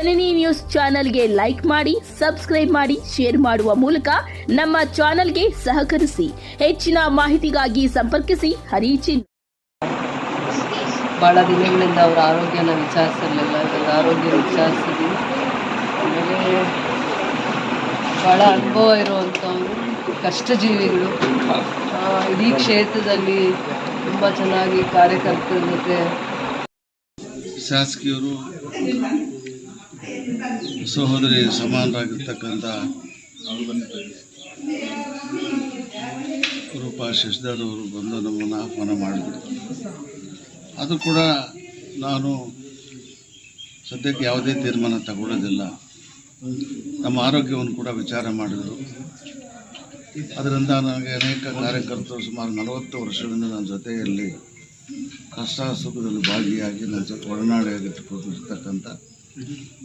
ಜನನಿ news ಚಾನೆಲ್ಗೆ like ಮಾಡಿ subscribe ಮಾಡಿ ಶೇರ್ ಮಾಡುವ ಮೂಲಕ ನಮ್ಮ ಚಾನೆಲ್ಗೆ ಸಹಕರಿಸಿ. ಹೆಚ್ಚಿನ ಮಾಹಿತಿಗಾಗಿ ಸಂಪರ್ಕಿಸಿ. ಹರಿಚಿನ್ ಬಹಳ ದಿನಗಳಿಂದ ಅವರ ಆರೋಗ್ಯನ ವಿಚಾರಿಸಿರಲಿಲ್ಲ ಇವಾಗ ಆರೋಗ್ಯ ವಿಚಾರಿಸಿದ್ವಿ. ಆಮೇಲೆ ಭಾಳ ಅನುಭವ ಇರುವಂಥವ್ರು ಕಷ್ಟಜೀವಿಗಳು. ಇಡೀ ಕ್ಷೇತ್ರದಲ್ಲಿ ತುಂಬ ಚೆನ್ನಾಗಿ ಕಾರ್ಯಕರ್ತರ ಜೊತೆ ಶಾಸಕಿಯರು ಸಹೋದರಿ ಸಮಾನರಾಗಿರ್ತಕ್ಕಂಥ ರೂಪಾ ಶಶಿಧರ್ ಅವರು ಬಂದು ನಮ್ಮನ್ನು ಆಹ್ವಾನ ಮಾಡಿದರು. ಅದು ಕೂಡ ನಾನು ಸದ್ಯಕ್ಕೆ ಯಾವುದೇ ತೀರ್ಮಾನ ತಗೊಳ್ಳೋದಿಲ್ಲ. ನಮ್ಮ ಆರೋಗ್ಯವನ್ನು ಕೂಡ ವಿಚಾರ ಮಾಡಿದರು. ಅದರಿಂದ ನನಗೆ ಅನೇಕ ಕಾರ್ಯಕರ್ತರು ಸುಮಾರು ನಲವತ್ತು ವರ್ಷದಿಂದ ನನ್ನ ಜೊತೆಯಲ್ಲಿ ಕಷ್ಟ ಸುಖದಲ್ಲಿ ಭಾಗಿಯಾಗಿ ನನ್ನ ಜೊತೆ ಒಡನಾಡಿರ್ತಕ್ಕಂಥ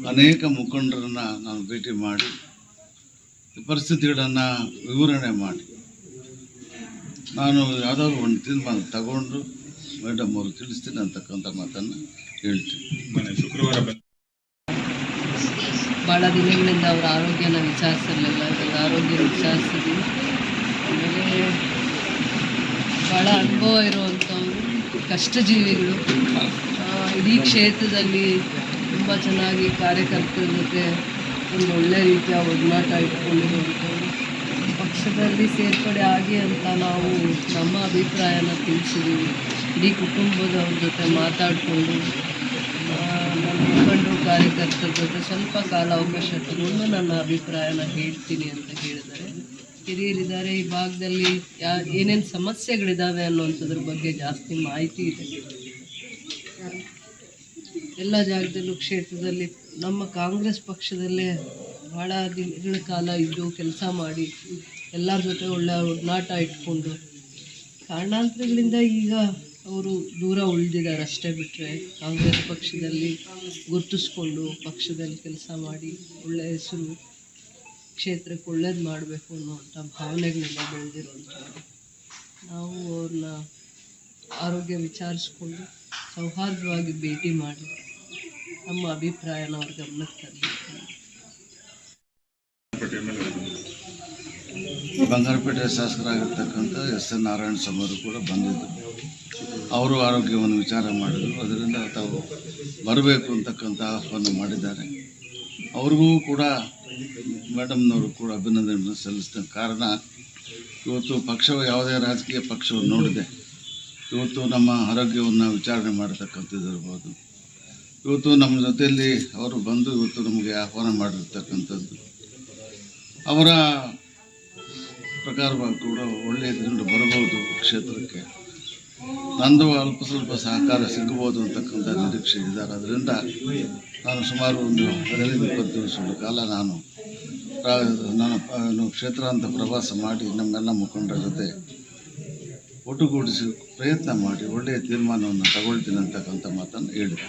ಅನೇಕ ಮುಖಂಡರನ್ನು ನಾನು ಭೇಟಿ ಮಾಡಿ ಈ ಪರಿಸ್ಥಿತಿಗಳನ್ನು ವಿವರಣೆ ಮಾಡಿ. ನಾನು ಯಾವುದಾದ್ರು ಒಂದು ತೀರ್ಮಾನ ತಗೊಂಡು ಮೇಡಮ್ ಅವರು ತಿಳಿಸ್ತೀನಿ ಅಂತಕ್ಕಂಥ ಮಾತನ್ನು ಹೇಳ್ತೀನಿ. ಶುಕ್ರವಾರ ಭಾಳ ದಿನಗಳಿಂದ ಅವರ ಆರೋಗ್ಯನ ವಿಚಾರಿಸಿರಲಿಲ್ಲ ಇವಾಗ ಆರೋಗ್ಯ ವಿಚಾರಿಸಿದ್ವಿ ಆಮೇಲೆ ಭಾಳ ಅನುಭವ ಇರುವಂಥವ್ರು ಕಷ್ಟಜೀವಿಗಳು ಇಡೀ ಕ್ಷೇತ್ರದಲ್ಲಿ ತುಂಬ ಚೆನ್ನಾಗಿ ಕಾರ್ಯಕರ್ತರ ಜೊತೆ ಒಂದು ಒಳ್ಳೆ ರೀತಿಯ ಒಡನಾಟ ಇಟ್ಕೊಂಡಿರುವಂಥವ್ರು ಪಕ್ಷದಲ್ಲಿ ಸೇರ್ಪಡೆ ಆಗಿ ಅಂತ ನಾವು ನಮ್ಮ ಅಭಿಪ್ರಾಯನ ತಿಳಿಸಿದ್ದೀವಿ ಇಡೀ ಕುಟುಂಬದವ್ರ ಜೊತೆ ಮಾತಾಡಿಕೊಂಡು ನನ್ನ ಮುಖಂಡರು, ಕಾರ್ಯಕರ್ತರ ಜೊತೆ ಸ್ವಲ್ಪ ಕಾಲ ಅವಕಾಶ ತಗೊಂಡು ನನ್ನ ಅಭಿಪ್ರಾಯನ ಹೇಳ್ತೀನಿ ಅಂತ ಹೇಳಿದರೆ ಹಿರಿಯರಿದ್ದಾರೆ, ಈ ಭಾಗದಲ್ಲಿ ಯಾ ಏನೇನು ಸಮಸ್ಯೆಗಳಿದ್ದಾವೆ ಅನ್ನೋಂಥದ್ರ ಬಗ್ಗೆ ಜಾಸ್ತಿ ಮಾಹಿತಿ ಇದೆ. ಎಲ್ಲ ಜಾಗದಲ್ಲೂ ಕ್ಷೇತ್ರದಲ್ಲಿ ನಮ್ಮ ಕಾಂಗ್ರೆಸ್ ಪಕ್ಷದಲ್ಲೇ ಭಾಳ ದಿನಗಳ ಕಾಲ ಇದ್ದು ಕೆಲಸ ಮಾಡಿ ಎಲ್ಲರ ಜೊತೆ ಒಳ್ಳೆ ನಾಟ ಇಟ್ಕೊಂಡು ಕಾರಣಾಂತರಗಳಿಂದ ಈಗ ಅವರು ದೂರ ಉಳಿದಿದ್ದಾರೆ ಅಷ್ಟೇ ಬಿಟ್ಟರೆ ಕಾಂಗ್ರೆಸ್ ಪಕ್ಷದಲ್ಲಿ ಗುರುತಿಸ್ಕೊಂಡು ಪಕ್ಷದಲ್ಲಿ ಕೆಲಸ ಮಾಡಿ ಒಳ್ಳೆಯ ಹೆಸರು ಕ್ಷೇತ್ರಕ್ಕೆ ಒಳ್ಳೇದು ಮಾಡಬೇಕು ಅನ್ನುವಂಥ ಭಾವನೆಗಳಿಂದ ಬೆಳೆದಿರುವಂಥವ್ರು. ನಾವು ಅವ್ರನ್ನ ಆರೋಗ್ಯ ವಿಚಾರಿಸ್ಕೊಂಡು ಸೌಹಾರ್ದವಾಗಿ ಭೇಟಿ ಮಾಡಿ ನಮ್ಮ ಅಭಿಪ್ರಾಯನ ಅವ್ರ ಗಮನಕ್ಕೆ ತರಬೇಕು ಬಂಗಾರಪೇಟೆ ಶಾಸಕರಾಗಿರ್ತಕ್ಕಂಥ ಎಸ್ ಎನ್ ನಾರಾಯಣ ಸ್ವಾಮಿಯವರು ಕೂಡ ಬಂದಿದ್ದರು. ಅವರು ಆರೋಗ್ಯವನ್ನು ವಿಚಾರ ಮಾಡಿದರು. ಅದರಿಂದ ತಾವು ಬರಬೇಕು ಅಂತಕ್ಕಂಥ ಆಹ್ವಾನ ಮಾಡಿದ್ದಾರೆ. ಅವ್ರಿಗೂ ಕೂಡ ಮೇಡಮ್ನವರು ಕೂಡ ಅಭಿನಂದನೆಯನ್ನು ಸಲ್ಲಿಸ್ತಾರೆ ಕಾರಣ ಇವತ್ತು ಪಕ್ಷವು ಯಾವುದೇ ರಾಜಕೀಯ ಪಕ್ಷವನ್ನು ನೋಡಿದೆ. ಇವತ್ತು ನಮ್ಮ ಆರೋಗ್ಯವನ್ನು ವಿಚಾರಣೆ ಮಾಡತಕ್ಕಂಥದ್ದು ಇರ್ಬೋದು ಇವತ್ತು ನಮ್ಮ ಜೊತೆಯಲ್ಲಿ ಅವರು ಬಂದು ಇವತ್ತು ನಮಗೆ ಆಹ್ವಾನ ಮಾಡಿರ್ತಕ್ಕಂಥದ್ದು. ಅವರ ಪ್ರಕಾರವಾಗಿ ಕೂಡ ಒಳ್ಳೆಯ ದಿನಗಳು ಬರಬಹುದು ಕ್ಷೇತ್ರಕ್ಕೆ. ನಂದು ಅಲ್ಪ ಸ್ವಲ್ಪ ಸಹಕಾರ ಸಿಗಬಹುದು ಅಂತಕ್ಕಂಥ ನಿರೀಕ್ಷೆ ಇದ್ದಾರೆ. ಅದರಿಂದ ನಾನು ಸುಮಾರು ಒಂದು ಹದಿನೈದು, ಇಪ್ಪತ್ತು ದಿವಸಗಳ ಕಾಲ ನಾನು ನಾನು ಕ್ಷೇತ್ರಾಂತ ಪ್ರವಾಸ ಮಾಡಿ ನಮ್ಮೆಲ್ಲ ಮುಖಂಡರ ಜೊತೆ ಒಟ್ಟುಗೂಡಿಸಿ ಪ್ರಯತ್ನ ಮಾಡಿ ಒಳ್ಳೆಯ ತೀರ್ಮಾನವನ್ನು ತಗೊಳ್ತೀನಿ ಅಂತಕ್ಕಂಥ ಮಾತನ್ನು ಹೇಳಿದೆ